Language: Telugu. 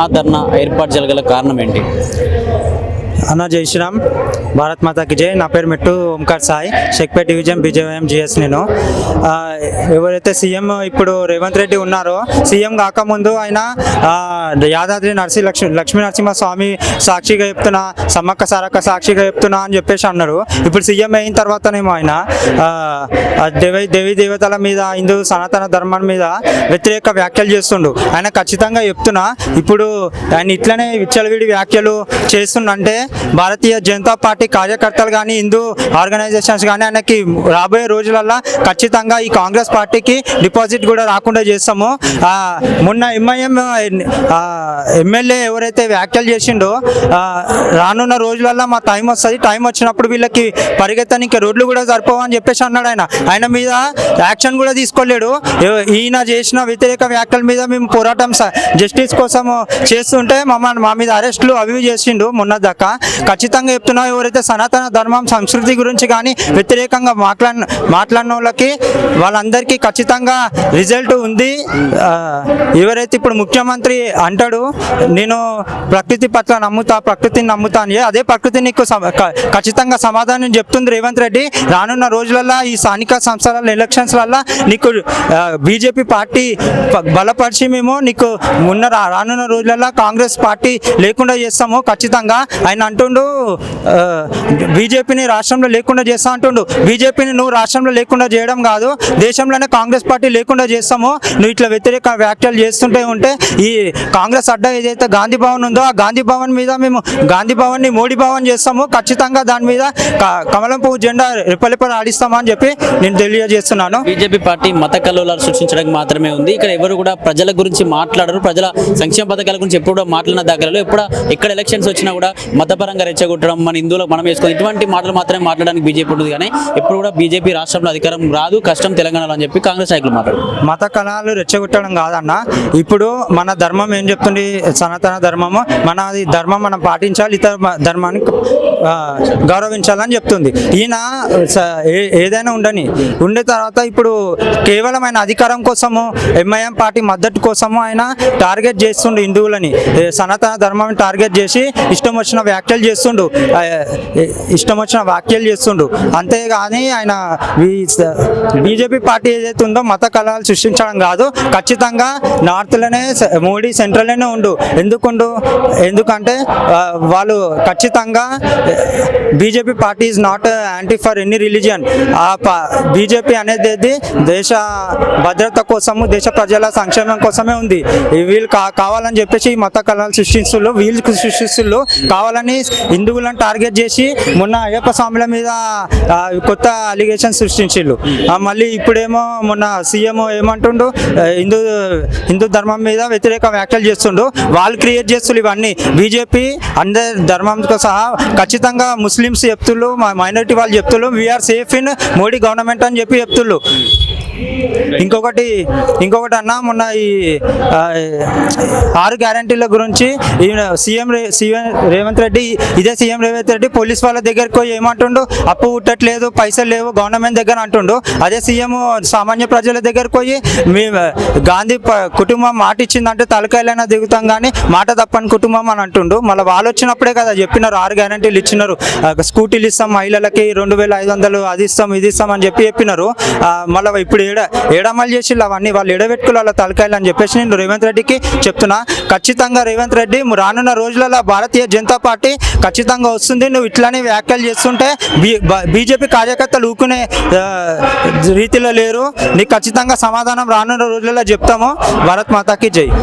మహాధర్నా ఏర్పాటు జరగల కారణం ఏంటి? అన్న జై శ్రీరామ్. భారత్ మాతాకి జై. నా పేరు Mettu Omkar Sai. Shaikpet division BJM GS నేను. ఎవరైతే సీఎం ఇప్పుడు రేవంత్ రెడ్డి ఉన్నారో సీఎం కాకముందు ఆయన యాదాద్రి నరసి లక్ష్మి లక్ష్మీ నరసింహ స్వామి సాక్షిగా చెప్తున్నా సమ్మక్క సారక్క సాక్షిగా చెప్తున్నా అని చెప్పేసి అన్నారు. ఇప్పుడు సీఎం అయిన తర్వాతనేమో ఆయన దేవి దేవి దేవతల మీద హిందూ సనాతన ధర్మం మీద వ్యతిరేక వ్యాఖ్యలు చేస్తుండు. ఆయన ఖచ్చితంగా చెప్తున్నా ఇప్పుడు ఆయన ఇట్లనే విచ్చలవిడి వ్యాఖ్యలు చేస్తుండంటే భారతీయ జనతా పార్టీ కార్యకర్తలు కానీ హిందూ ఆర్గనైజేషన్స్ కానీ ఆయనకి రాబోయే రోజులల్లో ఖచ్చితంగా ఈ కాంగ్రెస్ పార్టీకి డిపాజిట్ కూడా రాకుండా చేస్తాము. మొన్న ఎంఐఎం ఎమ్మెల్యే ఎవరైతే వ్యాఖ్యలు చేసిండో రానున్న రోజులల్లో మా టైం వస్తుంది. టైం వచ్చినప్పుడు వీళ్ళకి పరిగెత్తడానికి రోడ్లు కూడా సరిపోవని చెప్పేసి అన్నాడు ఆయన. ఆయన మీద యాక్షన్ కూడా తీసుకోలేడు. ఈయన చేసిన వ్యతిరేక వ్యాఖ్యల మీద మేము పోరాటం జస్టిస్ కోసం చేస్తుంటే మమ్మల్ని మా మీద అరెస్టులు అవి చేసిండు మొన్న దాకా. ఖచ్చితంగా చెప్తున్నా ఎవరైతే సనాతన ధర్మం సంస్కృతి గురించి కానీ వ్యతిరేకంగా మాట్లా మాట్లాడిన వాళ్ళకి వాళ్ళందరికీ ఖచ్చితంగా రిజల్ట్ ఉంది. ఎవరైతే ఇప్పుడు ముఖ్యమంత్రి అంటాడు నేను ప్రకృతి పట్ల నమ్ముతా ప్రకృతిని నమ్ముతా అని అదే ప్రకృతి నీకు ఖచ్చితంగా సమాధానం చెప్తుంది రేవంత్ రెడ్డి. రానున్న రోజులలో ఈ స్థానిక సంస్థల ఎలక్షన్స్లలో నీకు బీజేపీ పార్టీ బలపరిచి మేము నీకు ఉన్న రానున్న రోజులలో కాంగ్రెస్ పార్టీ లేకుండా చేస్తాము ఖచ్చితంగా ఆయన అంటుండు. బీజేపీని రాష్ట్రంలో లేకుండా చేస్తా అంటుండు. బీజేపీని నువ్వు రాష్ట్రంలో లేకుండా చేయడం కాదు. దేశంలోనే కాంగ్రెస్ పార్టీ లేకుండా చేస్తాము. నువ్వు ఇట్లా వ్యతిరేక వ్యాఖ్యలు చేస్తుంటే ఉంటే ఈ కాంగ్రెస్ అడ్డా ఏదైతే గాంధీ భవన్ ఉందో ఆ గాంధీ భవన్ మీద మేము గాంధీ భవన్ని మోడీ భవన్ చేస్తాము. ఖచ్చితంగా దాని మీద కమలం పువ్వు జెండా రెప్పలిపడ ఆడిస్తామని చెప్పి నేను తెలియజేస్తున్నాను. బీజేపీ పార్టీ మత కల్లోలాలు సృష్టించడానికి మాత్రమే ఉంది. ఇక్కడ ఎవరు కూడా ప్రజల గురించి మాట్లాడరు. ప్రజల సంక్షేమ పథకాల గురించి ఎప్పుడు కూడా మాట్లాడిన దగ్గరలో ఎప్పుడు ఎక్కడ ఎలక్షన్స్ వచ్చినా కూడా మతపరంగా రెచ్చగొట్టడం మన హిందువులకు మనం వేసుకోవడం ఇటువంటి మాటలు మాత్రమే మాట్లాడడానికి బీజేపీ ఉంటుంది. కానీ ఎప్పుడు కూడా బీజేపీ రాష్ట్రంలో అధికారం రాదు కష్టం తెలంగాణలో అని చెప్పి కాంగ్రెస్ నాయకులు మాట్లాడు మత కళాలు రెచ్చగొట్టడం కాదన్న. ఇప్పుడు మన ధర్మం ఏం చెప్తుంది? సనాతన ధర్మము మన ధర్మం మనం పాటించాలి ఇతర మ- ధర్మాన్ని గౌరవించాలని చెప్తుంది. ఈయన స- ఏ- ఏదైనా ఉండని. ఉండే తర్వాత ఇప్పుడు కేవలం ఆయన అధికారం కోసము ఎంఐఎం పార్టీ మద్దతు కోసము ఆయన టార్గెట్ చేస్తుండు హిందువులని. సనాతన ధర్మాన్ని టార్గెట్ చేసి ఇష్టం వచ్చిన వ్యాఖ్యలు చేస్తుండు. ఇష్టం వచ్చిన వ్యాఖ్యలు చేస్తుండు. అంతేగాని ఆయన బీజేపీ పార్టీ ఏదైతే ఉందో మత కళాలు సృష్టించడం కాదు. ఖచ్చితంగా నార్త్లోనే మోడీ సెంట్రల్లోనే ఉండు. ఎందుకుండు? ఎందుకంటే వాళ్ళు ఖచ్చితంగా BJP party is not anti for any religion ఆ బీజేపీ అనేది దేశ భద్రత కోసము దేశ ప్రజల సంక్షేమం కోసమే ఉంది. వీళ్ళు కా కావాలని చెప్పేసి ఈ మత కళలు సృష్టిస్తున్నారు వీళ్ళు సృష్టిస్తున్నారు కావాలని హిందువులను టార్గెట్ చేసి మొన్న అయ్యప్ప స్వాముల మీద కొత్త అలిగేషన్ సృష్టించిళ్ళు. మళ్ళీ ఇప్పుడేమో మొన్న సీఎం ఏమంటుండు హిందూ హిందూ ధర్మం మీద వ్యతిరేక వ్యాఖ్యలు చేస్తుండు. వాళ్ళు క్రియేట్ చేస్తున్నారు ఇవన్నీ. బీజేపీ అందరి ధర్మంతో సహా ఖచ్చితంగా ముస్లిమ్స్ చెప్తుళ్ళు మైనారిటీ వాళ్ళు చెప్తుళ్ళు we are safe in Modi government అని చెప్పి చెప్తుళ్ళు. ఇంకొకటి ఇంకొకటి అన్న మొన్న ఈ ఆరు గ్యారంటీల గురించి సీఎం రే- సీఎం రేవంత్ రెడ్డి ఇదే సీఎం రేవంత్ రెడ్డి పోలీస్ వాళ్ళ దగ్గరికి పోయి ఏమంటుండు? అప్పు పుట్టట్లేదు పైసలు లేవు గవర్నమెంట్ దగ్గర అంటుండు. అదే సీఎం సామాన్య ప్రజల దగ్గరికి పోయి మీ గాంధీ ప- కుటుంబం మాట ఇచ్చిందంటే తలకాయలైనా దిగుతాం కానీ మాట తప్పని కుటుంబం అని అంటుండు. మళ్ళీ వాళ్ళు వచ్చినప్పుడే కదా చెప్పినారు ఆరు గ్యారంటీలు ఇచ్చినారు. స్కూటీలు ఇస్తాం మహిళలకి రెండు వేల ఐదు వందలు అది ఇస్తాం ఇది ఇస్తాం అని చెప్పి చెప్పినారు. మళ్ళీ ఇప్పుడు ఏడ ఏడమలు చేసి అవన్నీ వాళ్ళు ఎడబెట్టుకుని వాళ్ళ తలకాయలు అని చెప్పేసి నేను రేవంత్ రెడ్డికి చెప్తున్నా. ఖచ్చితంగా రేవంత్ రెడ్డి రానున్న రోజులలో భారతీయ జనతా పార్టీ ఖచ్చితంగా వస్తుంది. నువ్వు ఇట్లానే వ్యాఖ్యలు చేస్తుంటే బీజేపీ కార్యకర్తలు ఊకునే రీతిలో లేరు. నీకు ఖచ్చితంగా సమాధానం రానున్న రోజులలో చెప్తాము. భారత్ మాతాకి జై.